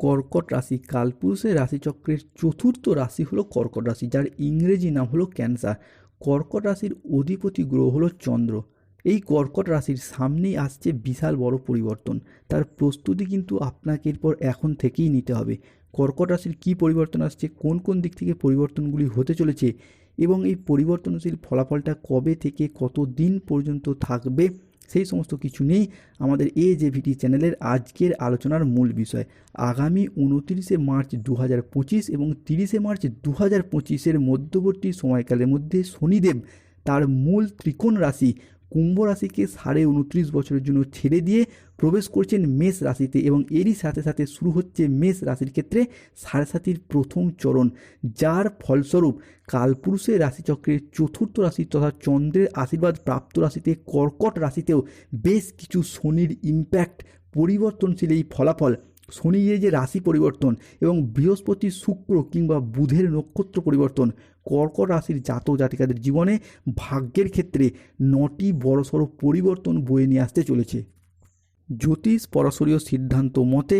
কর্কট রাশি, কালপুরুষের রাশিচক্রের চতুর্থ রাশি হলো কর্কট রাশি, যার ইংরেজি নাম হলো ক্যান্সার। কর্কট রাশির অধিপতি গ্রহ হলো চন্দ্র। এই কর্কট রাশির সামনেই আসছে বিশাল বড় পরিবর্তন। তার প্রস্তুতি কিন্তু আপনাকে এরপর এখন থেকেই নিতে হবে। কর্কট রাশির কী পরিবর্তন আসছে, কোন কোন দিক থেকে পরিবর্তনগুলি হতে চলেছে এবং এই পরিবর্তনশীল ফলাফলটা কবে থেকে কত দিন পর্যন্ত থাকবে সেই সমস্ত কিছু নিয়েই আমাদের এ জে ভিটি চ্যানেলের আজকের আলোচনার মূল বিষয়। আগামী উনত্রিশে মার্চ দু হাজার পঁচিশ এবং তিরিশে মার্চ দু হাজার মধ্যবর্তী সময়কালের মধ্যে শনিদেব তার মূল ত্রিকোণ রাশি কুম্ভ রাশিকে সাড়ে উনত্রিশ বছরের জন্য ছেড়ে দিয়ে প্রবেশ করছেন মেষ রাশিতে এবং এরই সাথে সাথে শুরু হচ্ছে মেষ রাশির ক্ষেত্রে সাড়ে সাতির প্রথম চরণ, যার ফলস্বরূপ কালপুরুষের রাশিচক্রের চতুর্থ রাশি তথা চন্দ্রের আশীর্বাদ প্রাপ্ত রাশিতে কর্কট রাশিতেও বেশ কিছু শনির ইম্প্যাক্ট পরিবর্তনশীল এই ফলাফল। শনি যে যে রাশি পরিবর্তন এবং বৃহস্পতি শুক্র কিংবা বুধের নক্ষত্র পরিবর্তন। কর্কট রাশির জাতক জাতিকাদের জীবনে ভাগ্যের ক্ষেত্রে নটি বড়সড় পরিবর্তন বয়ে নিয়ে আসতে চলেছে। জ্যোতিষ, পরাশরীয় সিদ্ধান্ত মতে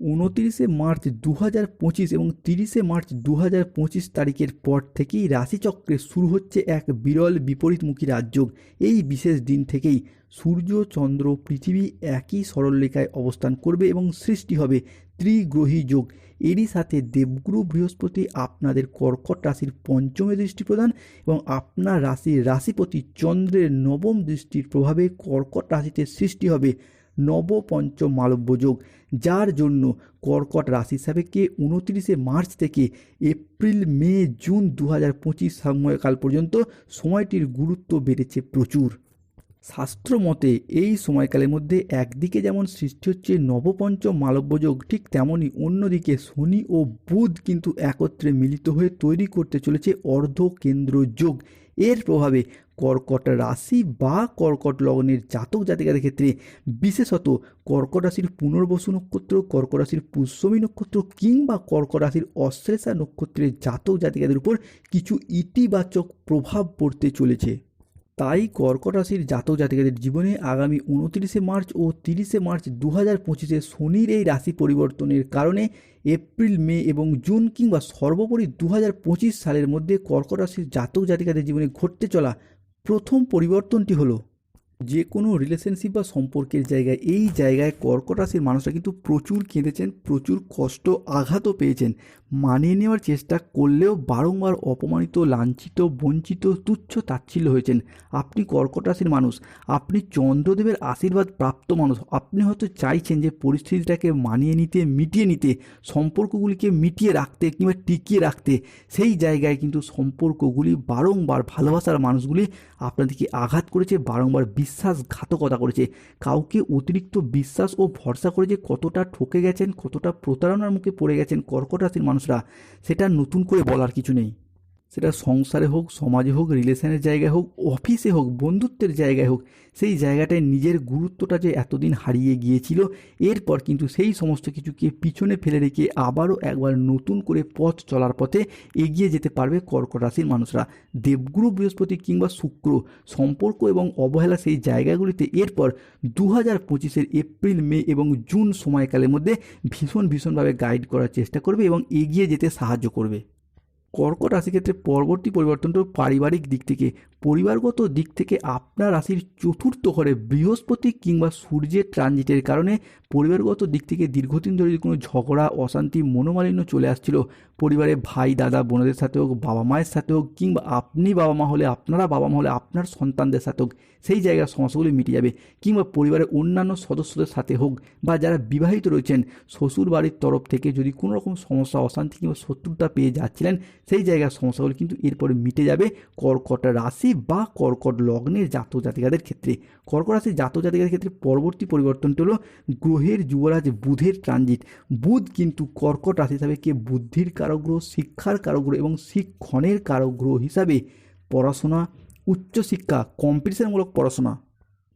উনতিরিশে মার্চ দু হাজার পঁচিশ এবং তিরিশে মার্চ দু হাজার পঁচিশ তারিখের পর থেকেই রাশিচক্রে শুরু হচ্ছে এক বিরল বিপরীতমুখী রাজযোগ। এই বিশেষ দিন থেকেই সূর্য, চন্দ্র পৃথিবী একই সরলরেখায় অবস্থান করবে এবং সৃষ্টি হবে ত্রিগ্রহী যোগ। এরই সাথে দেবগুরু বৃহস্পতি আপনাদের কর্কট রাশির পঞ্চমে দৃষ্টি প্রদান এবং আপনার রাশির রাশিপতি চন্দ্রের নবম দৃষ্টির প্রভাবে কর্কট রাশিতে সৃষ্টি হবে নবপঞ্চম মালব্য যোগ। যার জন্য কর্কট রাশি সাপেক্ষে উনত্রিশে মার্চ থেকে এপ্রিল, মে, জুন দু হাজার পঁচিশ সময়কাল পর্যন্ত সময়টির গুরুত্ব বেড়েছে প্রচুর। শাস্ত্র মতে এই সময়কালের মধ্যে একদিকে যেমন সৃষ্টি হচ্ছে নবপঞ্চম মালব্যযোগ, ঠিক তেমনই অন্যদিকে শনি ও বুধ কিন্তু একত্রে মিলিত হয়ে তৈরি করতে চলেছে অর্ধ কেন্দ্র যোগ এর প্রভাবে কর্কট রাশি বা কর্কট লগ্নের জাতক জাতিকাদের ক্ষেত্রে বিশেষত কর্কট রাশির পুনর্বসু নক্ষত্র, কর্কট রাশির পুষ্যমী নক্ষত্র কিংবা কর্কট রাশির অশ্লেষা নক্ষত্রের জাতক জাতিকাদের উপর কিছু ইতিবাচক প্রভাব পড়তে চলেছে। তাই কর্কট রাশির জাতক জাতিকাদের জীবনে আগামী উনত্রিশে মার্চ ও তিরিশে মার্চ দু হাজার পঁচিশে শনির এই রাশি পরিবর্তনের কারণে এপ্রিল, মে এবং জুন কিংবা সর্বোপরি দু হাজার পঁচিশ সালের মধ্যে কর্কট রাশির জাতক জাতিকাদের জীবনে ঘটতে চলা প্রথম পরিবর্তনটি হলো যে কোনো রিলেশনশিপ বা সম্পর্কের জায়গায়, এই জায়গায় কর্কট রাশির মানুষরা কিন্তু প্রচুর কেঁদেছেন, প্রচুর কষ্ট, আঘাতও পেয়েছেন। মানিয়ে নেওয়ার চেষ্টা করলেও বারংবার অপমানিত, লাঞ্ছিত, বঞ্চিত, তুচ্ছ তাচ্ছিল্য হয়েছেন। আপনি কর্কট রাশির মানুষ, আপনি চন্দ্রদেবের আশীর্বাদ প্রাপ্ত মানুষ, আপনি হয়তো চাইছেন যে পরিস্থিতিটাকে মানিয়ে নিতে, মিটিয়ে নিতে, সম্পর্কগুলিকে মিটিয়ে রাখতে কিংবা টিকিয়ে রাখতে, সেই জায়গায় কিন্তু সম্পর্কগুলি বারংবার ভালোবাসার মানুষগুলি আপনাদেরকে আঘাত করেছে, বারংবার বিশ্বাসঘাতকতা করেছে। কাউকে অতিরিক্ত বিশ্বাস ও ভরসা করে যে কতটা ঠকে গেছেন, কতটা প্রতারণার মুখে পড়ে গেছেন কর্কট রাশির মানুষরা, সেটা নতুন করে বলার কিছু নেই। সেটা সংসারে হোক, সমাজে হোক, রিলেশনের জায়গায় হোক, অফিসে হোক, বন্ধুত্বের জায়গায় হোক, সেই জায়গাটায় নিজের গুরুত্বটা যে এতদিন হারিয়ে গিয়েছিল, এরপর কিন্তু সেই সমস্ত কিছুকে পিছনে ফেলে রেখে আবারও একবার নতুন করে পথ চলার পথে এগিয়ে যেতে পারবে কর্কট রাশির মানুষরা। দেবগুরু বৃহস্পতি কিংবা শুক্র সম্পর্ক এবং অবহেলা সেই জায়গাগুলিতে এরপর দু হাজার পঁচিশের এপ্রিল, মে এবং জুন সময়কালের মধ্যে ভীষণ ভীষণভাবে গাইড করার চেষ্টা করবে এবং এগিয়ে যেতে সাহায্য করবে। কর্কট রাশি ক্ষেত্রে পরবর্তী পরিবর্তনটা পারিবারিক দিক থেকে, পরিবারগত দিক থেকে আপনার রাশির চতুর্থ ঘরে বৃহস্পতি কিংবা সূর্যের ট্রানজিটের কারণে পরিবারগত দিক থেকে দীর্ঘদিন ধরে কোনো ঝগড়া, অশান্তি, মনোমালিন্য চলে আসছিল পরিবারে ভাই, দাদা, বোনদের সাথে হোক, বাবা মায়ের সাথে হোক, কিংবা আপনি বাবা মা হলে, আপনারা বাবা মা হলে, আপনার সন্তানদের সাথে হোক, সেই জায়গার সমস্যাগুলি মিটে যাবে। কিংবা পরিবারের অন্যান্য সদস্যদের সাথে হোক, বা যারা বিবাহিত রয়েছেন শ্বশুর বাড়ির তরফ থেকে যদি কোনো রকম সমস্যা, অশান্তি কিংবা শত্রুতা পেয়ে যাচ্ছিলেন, সেই জায়গার সমস্যাগুলি কিন্তু এরপরে মিটে যাবে কর্কট রাশি বা কর্কট লগ্নের জাতক জাতিকাদের ক্ষেত্রে। কর্কট রাশির জাতক জাতিকাদের ক্ষেত্রে পরবর্তী পরিবর্তনটি হলো গ্রহের যুবরাজ বুধের ট্রানজিট। বুধ কিন্তু কর্কট রাশি হিসাবে কে বুদ্ধির কারগ্রহ শিক্ষার কারগ্রহ এবং শিক্ষণের কারগ্রহ হিসাবে পড়াশোনা উচ্চশিক্ষা কম্পিটিশনমূলক পড়াশোনা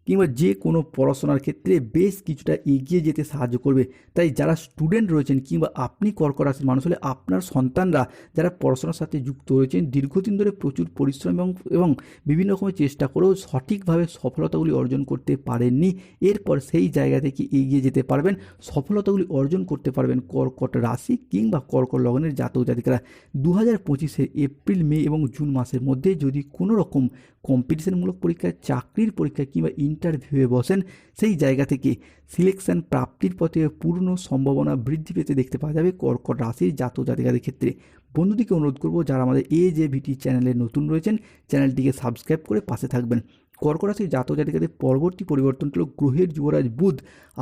কিংবা যে কোনো পড়াশোনার ক্ষেত্রে বেশ কিছুটা এগিয়ে যেতে সাহায্য করবে। তাই যারা স্টুডেন্ট রয়েছেন কিংবা আপনি কর্কট রাশির মানুষ হলে আপনার সন্তানরা যারা পড়াশোনার সাথে যুক্ত রয়েছেন, দীর্ঘদিন ধরে প্রচুর পরিশ্রম এবং এবং বিভিন্ন রকমের চেষ্টা করেও সঠিকভাবে সফলতাগুলি অর্জন করতে পারেননি, এরপর সেই জায়গা থেকে এগিয়ে যেতে পারবেন, সফলতাগুলি অর্জন করতে পারবেন কর্কট রাশি কিংবা কর্কট লগ্নের জাতক জাতিকারা। দু হাজার পঁচিশে এপ্রিল, মে এবং জুন মাসের মধ্যে যদি কোনো রকম কম্পিটিশনমূলক পরীক্ষায় চাকরির পরীক্ষা কিংবা ইন্টারভিউয়ে বসেন, সেই জায়গা থেকে সিলেকশন প্রাপ্তির পথে পূর্ণ সম্ভাবনা বৃদ্ধি পেতে দেখতে পাওয়া যাবে কর্কট রাশির জাত জাতিকাদের ক্ষেত্রে। বন্ধুদিকে অনুরোধ করব, যারা আমাদের এ জে ভিটি চ্যানেলে নতুন রয়েছেন চ্যানেলটিকে সাবস্ক্রাইব করে পাশে থাকবেন। কর্কট রাশির জাতক জাতিকাদের পরবর্তী পরিবর্তন হল গ্রহের যুবরাজ বুধ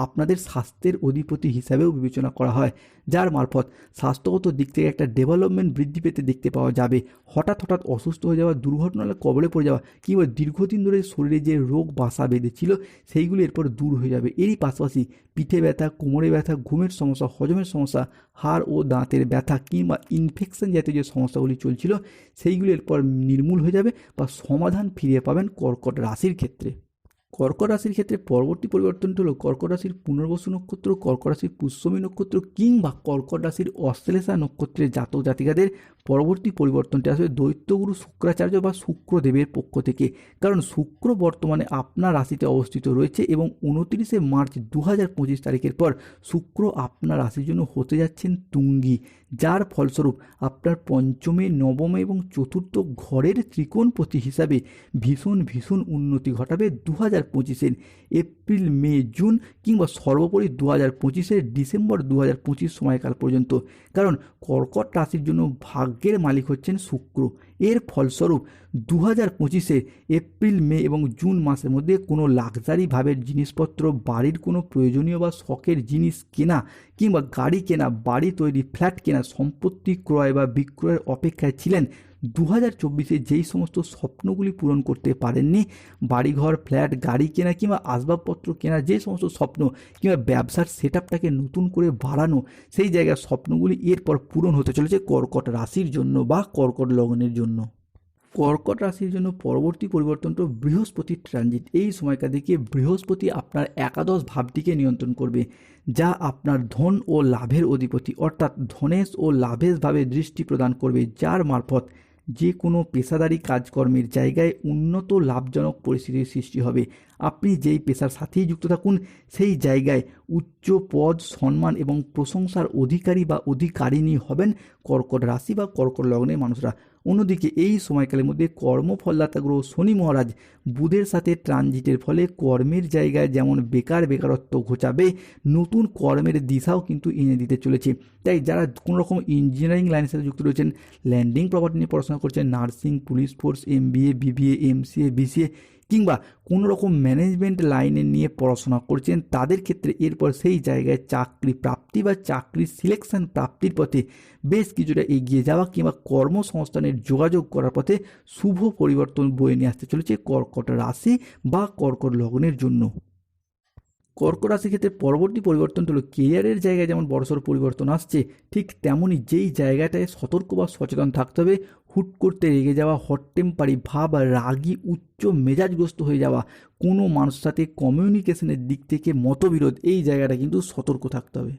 আপনাদের স্বাস্থ্যের অধিপতি হিসাবেও বিবেচনা করা হয়, যার মারফত স্বাস্থ্যগত দিক থেকে একটা ডেভেলপমেন্ট বৃদ্ধি পেতে দেখতে পাওয়া যাবে। হঠাৎ হঠাৎ অসুস্থ হয়ে যাওয়া দুর্ঘটনার কবলে পড়ে যাওয়া কিংবা দীর্ঘদিন ধরে শরীরে যে রোগ বাসা বেঁধেছিল, সেইগুলি এরপর দূর হয়ে যাবে। এরই পাশাপাশি পিঠে ব্যথা, কোমরে ব্যথা, ঘুমের সমস্যা, হজমের সমস্যা, হাড় ও দাঁতের ব্যথা কিংবা ইনফেকশন জাতীয় যে সমস্যাগুলি চলছিল, সেইগুলি এরপর নির্মূল হয়ে যাবে বা সমাধান ফিরিয়ে পাবেন কর্কট রাশির ক্ষেত্রে। কর্কট রাশির ক্ষেত্রে পরবর্তী পরিবর্তনটি হলো কর্কট রাশির পুনর্বসু নক্ষত্র, কর্কট রাশির পুষ্যমী নক্ষত্র কিংবা কর্কট রাশির অশ্লেষা নক্ষত্রের জাতক জাতিকাদের পরবর্তী পরিবর্তনটি আসবে দৈত্যগুরু শুক্রাচার্য বা শুক্রদেবের পক্ষ থেকে। কারণ শুক্র বর্তমানে আপনার রাশিতে অবস্থিত রয়েছে এবং উনত্রিশে মার্চ দু হাজার পঁচিশ তারিখের পর শুক্র আপনার রাশির জন্য হতে যাচ্ছেন তুঙ্গি। যার ফলস্বরূপ আপনার পঞ্চমে, নবমে এবং চতুর্থ ঘরের ত্রিকোণপতি হিসাবে ভীষণ ভীষণ উন্নতি ঘটাবে দু হাজার পঁচিশের এপ্রিল, মে, জুন কিংবা সর্বোপরি দু হাজার পঁচিশের ডিসেম্বর দু হাজার পঁচিশ সময়কাল পর্যন্ত। কারণ কর্কট রাশির জন্য ভাগ্যের মালিক হচ্ছেন শুক্র। এর ফলস্বরূপ দু হাজার পঁচিশে এপ্রিল, মে এবং জুন মাসের মধ্যে কোনো লাক্সারিভাবে জিনিসপত্র, বাড়ির কোনো প্রয়োজনীয় বা শখের জিনিস কেনা কিংবা গাড়ি কেনা, বাড়ি তৈরি ফ্ল্যাট কেনা সম্পত্তি ক্রয় বা বিক্রয়ের অপেক্ষায় ছিলেন দু হাজার চব্বিশে যেই সমস্ত স্বপ্নগুলি পূরণ করতে পারেননি, বাড়িঘর, ফ্ল্যাট, গাড়ি কেনা কিংবা আসবাবপত্র কেনা, যে সমস্ত স্বপ্ন কিংবা ব্যবসার সেট নতুন করে বাড়ানো, সেই জায়গার স্বপ্নগুলি এরপর পূরণ হতে চলেছে কর্কট রাশির জন্য বা কর্কট লগ্নের জন্য। কর্কট রাশির জন্য পরবর্তী পরিবর্তনটা বৃহস্পতি ট্রানজিট, এই সময়কার দিকে বৃহস্পতি আপনার একাদশ ভাবটিকে নিয়ন্ত্রণ করবে, যা আপনার ধন ও লাভের অধিপতি, অর্থাৎ ধনেশ ও লাভেশভাবে দৃষ্টি প্রদান করবে, যার মারফত যে কোনো পেশাদারি কাজকর্মের জায়গায় উন্নত লাভজনক পরিস্থিতির সৃষ্টি হবে। আপনি যেই পেশার সাথেই যুক্ত থাকুন, সেই জায়গায় উচ্চ পদ, সম্মান এবং প্রশংসার অধিকারী বা অধিকারিণী হবেন কর্কট রাশি বা কর্কট লগ্নের মানুষরা। অন্যদিকে এই সময়কালের মধ্যে কর্মফলদাতা গ্রহ শনি মহারাজ বুধের সাথে ট্রানজিটের ফলে কর্মের জায়গায় যেমন বেকার বেকারত্ব ঘোচাবে, নতুন কর্মের দিশাও কিন্তু এনে দিতে চলেছে। তাই যারা কোনো রকম ইঞ্জিনিয়ারিং লাইনের সাথে যুক্ত রয়েছেন ল্যান্ডিং প্রপার্টি নিয়ে পড়াশোনা করছেন nursing police force M BA BBA MCA BCA কিংবা কোনো রকম ম্যানেজমেন্ট লাইনে নিয়ে পড়াশোনা করছেন, তাদের ক্ষেত্রে এরপর সেই জায়গায় চাকরি প্রাপ্তি বা চাকরির সিলেকশন প্রাপ্তির পথে বেশ কিছুটা এগিয়ে যাওয়া কিংবা কর্মসংস্থানের যোগাযোগ করার পথে শুভ পরিবর্তন বয়ে নিয়ে আসতে চলেছে কর্কট রাশি বা কর্কট লগ্নের জন্য। কর্ক রাশির ক্ষেত্রে পরবর্তী পরিবর্তনটা হলো কেরিয়ারের জায়গায় যেমন বড়সড় পরিবর্তন আসছে, ঠিক তেমনই যেই জায়গাটায় সতর্ক বা সচেতন থাকতে হবে হুট করতে রেগে যাওয়া হট টেম্পারি ভাব রাগি উচ্চ মেজাজগ্রস্ত হয়ে যাওয়া কোনো মানুষের সাথে কমিউনিকেশনের দিক থেকে মতবিরোধ, এই জায়গাটা কিন্তু সতর্ক থাকতে হবে।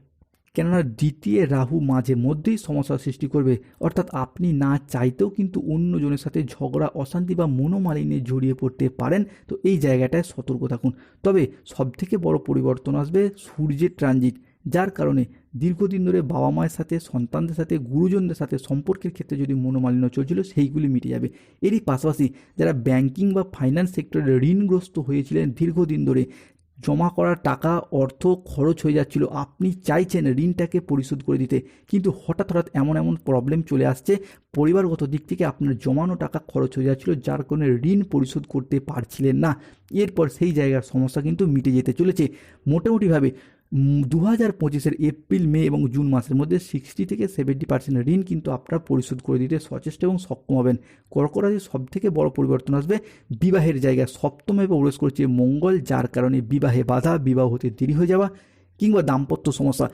কেননা দ্বিতীয় রাহু মাঝে মধ্যেই সমস্যার সৃষ্টি করবে, অর্থাৎ আপনি না চাইতেও কিন্তু অন্যজনের সাথে ঝগড়া, অশান্তি বা মনোমালিন্যে জড়িয়ে পড়তে পারেন, তো এই জায়গাটায় সতর্ক থাকুন। তবে সবথেকে বড় পরিবর্তন আসবে সূর্যের ট্রানজিট যার কারণে দীর্ঘদিন ধরে বাবা মায়ের সাথে, সন্তানদের সাথে, গুরুজনদের সাথে সম্পর্কের ক্ষেত্রে যদি মনোমালিন্য চলছিল, সেইগুলি মিটে যাবে। এরই পাশাপাশি যারা ব্যাংকিং বা ফাইন্যান্স সেক্টরে ঋণগ্রস্ত হয়েছিলেন, দীর্ঘদিন ধরে জমা করার টাকা, অর্থ খরচ হয়ে যাচ্ছিল। আপনি চাইছেন ঋণটাকে পরিশোধ করে দিতে, কিন্তু হঠাৎ হঠাৎ এমন এমন প্রবলেম চলে আসছে। পরিবারগত দিক থেকে আপনার জমানো টাকা খরচ হয়ে যাচ্ছিল, যার কারণে ঋণ পরিশোধ করতে পারছিলেন না। এরপর সেই জায়গার সমস্যা কিন্তু মিটে যেতে চলেছে। মোটামুটিভাবে দু হাজার পঁচিশের এপ্রিল, মে এবং জুন মাসের মধ্যে সিক্সটি থেকে সেভেন্টি পার্সেন্ট ঋণ কিন্তু আপনারা পরিশোধ করে দিতে সচেষ্ট এবং সক্ষম হবেন। রাশির সব থেকে বড় পরিবর্তন আসবে বিবাহের জায়গায়। সপ্তমে প্রবেশ করছে মঙ্গল, যার কারণে বিবাহে বাধা, বিবাহ হতে দেরি হয়ে যাওয়া কিংবা দাম্পত্য সমস্যা।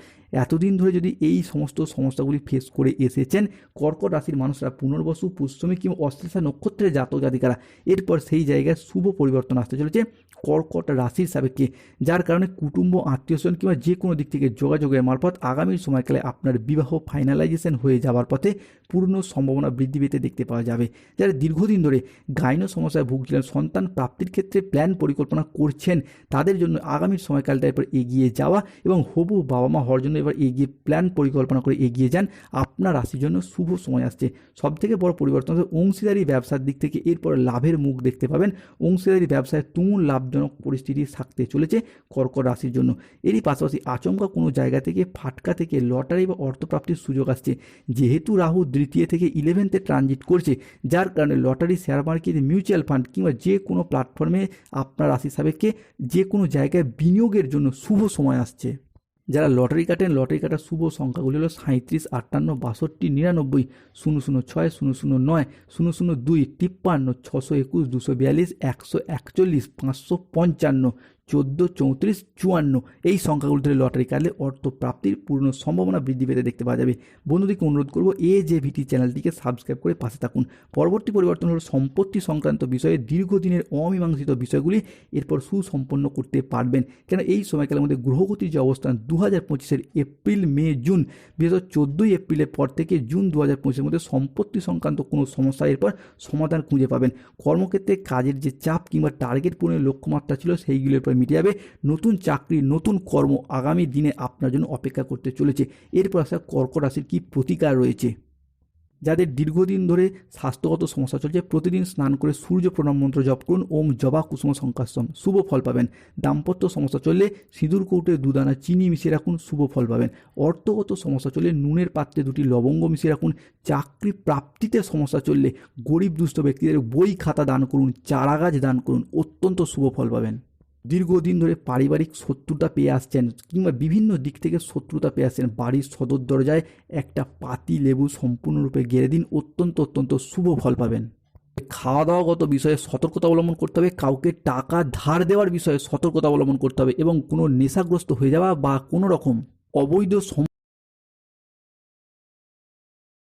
এতদিন ধরে যদি এই সমস্ত সমস্যাগুলি ফেস করে এসেছেন, কর্কট রাশির মানুষরা পুনর্বসু, পুষ্যমী কিংবা অশ্লেষা নক্ষত্রের জাতক জাতিকারা, এরপর সেই জায়গায় শুভ পরিবর্তন আসতে চলেছে। কর্কট রাশির সাপেক্ষে, যার কারণে কুটুম্ব, আত্মীয় স্বজন কিংবা যে কোনো দিক থেকে যোগাযোগের মারফত আগামী সময়কালে আপনার বিবাহ ফাইনালাইজেশন হয়ে যাওয়ার পথে পূর্ণ সম্ভাবনা বৃদ্ধি পেতে দেখতে পাওয়া যাবে। যারা দীর্ঘদিন ধরে গাইনো সমস্যায় ভুগছিলেন, সন্তান প্রাপ্তির ক্ষেত্রে প্ল্যান পরিকল্পনা করছেন, তাদের জন্য আগামী সময়কালটা এরপর এগিয়ে যাওয়া এবং হবু বাবা মা হওয়ার জন্য এবার এগিয়ে প্ল্যান পরিকল্পনা করে এগিয়ে যান আপনার রাশির জন্য শুভ সময় আসছে। সব থেকে বড় পরিবর্তন অংশীদারি ব্যবসার দিক থেকে এরপর লাভের মুখ দেখতে পাবেন। অংশীদারি ব্যবসায় তুমুল লাভজনক পরিস্থিতি থাকতে চলেছে কর্কট রাশির জন্য। এরই পাশাপাশি আচমকা কোনো জায়গা থেকে ফাটকা থেকে লটারি বা অর্থপ্রাপ্তির সুযোগ আসছে। যেহেতু রাহু দ্বিতীয় থেকে ইলেভেন্থে ট্রানজিট করছে, যার কারণে lottery share market mutual fund কিংবা যে কোনো প্ল্যাটফর্মে আপনার রাশি সাপেক্ষে যে কোনো জায়গায় বিনিয়োগের জন্য শুভ সময় আসছে। যারা লটারি কাটেন, লটারি কাটার শুভ সংখ্যাগুলি হলো সাঁত্রিশ আটান্ন, বাষট্টি, নিরানব্বই, শূন্য শূন্য ছয়, শূন্য শূন্য নয়, শূন্য শূন্য দুই, তিপ্পান্ন, ছশো একুশ, দুশো বিয়াল্লিশ, একশো একচল্লিশ, পাঁচশো পঞ্চান্ন চোদ্দ, চৌত্রিশ, চুয়ান্ন এই সংখ্যাগুলো ধরে লটারি কাটলে অর্থ প্রাপ্তির পূর্ণ সম্ভাবনা বৃদ্ধি পেতে দেখতে পাওয়া যাবে। বন্ধুদেরকে অনুরোধ করব এ যে ভিটি চ্যানেলটিকে সাবস্ক্রাইব করে পাশে থাকুন। পরবর্তী পরিবর্তন হলো সম্পত্তি সংক্রান্ত বিষয়ে দীর্ঘদিনের অমীমাংসিত বিষয়গুলি এরপর সুসম্পন্ন করতে পারবেন। কেন এই সময়কালের মধ্যে গ্রহগতির যে অবস্থান দু হাজার পঁচিশের এপ্রিল, মে, জুন, বিশেষত চোদ্দোই এপ্রিলের পর থেকে জুন দু হাজার পঁচিশের মধ্যে সম্পত্তি সংক্রান্ত কোনো সমস্যা এরপর সমাধান খুঁজে পাবেন। কর্মক্ষেত্রে কাজের যে চাপ কিংবা টার্গেট পূরণের লক্ষ্যমাত্রা ছিল সেইগুলোর পর মিটে যাবে নতুন চাকরি, নতুন কর্ম আগামী দিনে আপনার জন্য অপেক্ষা করতে চলেছে। এরপর আসা কর্কট রাশির কী প্রতিকার রয়েছে? যাদের দীর্ঘদিন ধরে স্বাস্থ্যগত সমস্যা চলছে, প্রতিদিন স্নান করে সূর্য প্রণাম মন্ত্র জপ করুন। ওম জবা কুসুম সংকাশম শুভ ফল পাবেন। দাম্পত্য সমস্যা চললে সিঁদুর কৌটে দুদানা, চিনি মিশিয়ে রাখুন, শুভ ফল পাবেন। অর্থগত সমস্যা চললে নুনের পাত্রে দুটি লবঙ্গ মিশিয়ে রাখুন। চাকরি প্রাপ্তিতে সমস্যা চললে গরিব দুস্থ ব্যক্তিদের বই খাতা দান করুন, চারাগাছ দান করুন। অত্যন্ত শুভ ফল পাবেন। দীর্ঘদিন ধরে পারিবারিক শত্রুতা পেয়ে আসছেন কিংবা বিভিন্ন দিক থেকে শত্রুতা পেয়ে আসছেন। বাড়ির সদর দরজায় একটা পাতি লেবু সম্পূর্ণরূপে গেড়ে দিন। অত্যন্ত অত্যন্ত শুভ ফল পাবেন। খাওয়া দাওয়াগত বিষয়ে সতর্কতা অবলম্বন করতে হবে। কাউকে টাকা ধার দেওয়ার বিষয়ে সতর্কতা অবলম্বন করতে হবে এবং কোনো নেশাগ্রস্ত হয়ে যাওয়া বা কোনো রকম অবৈধ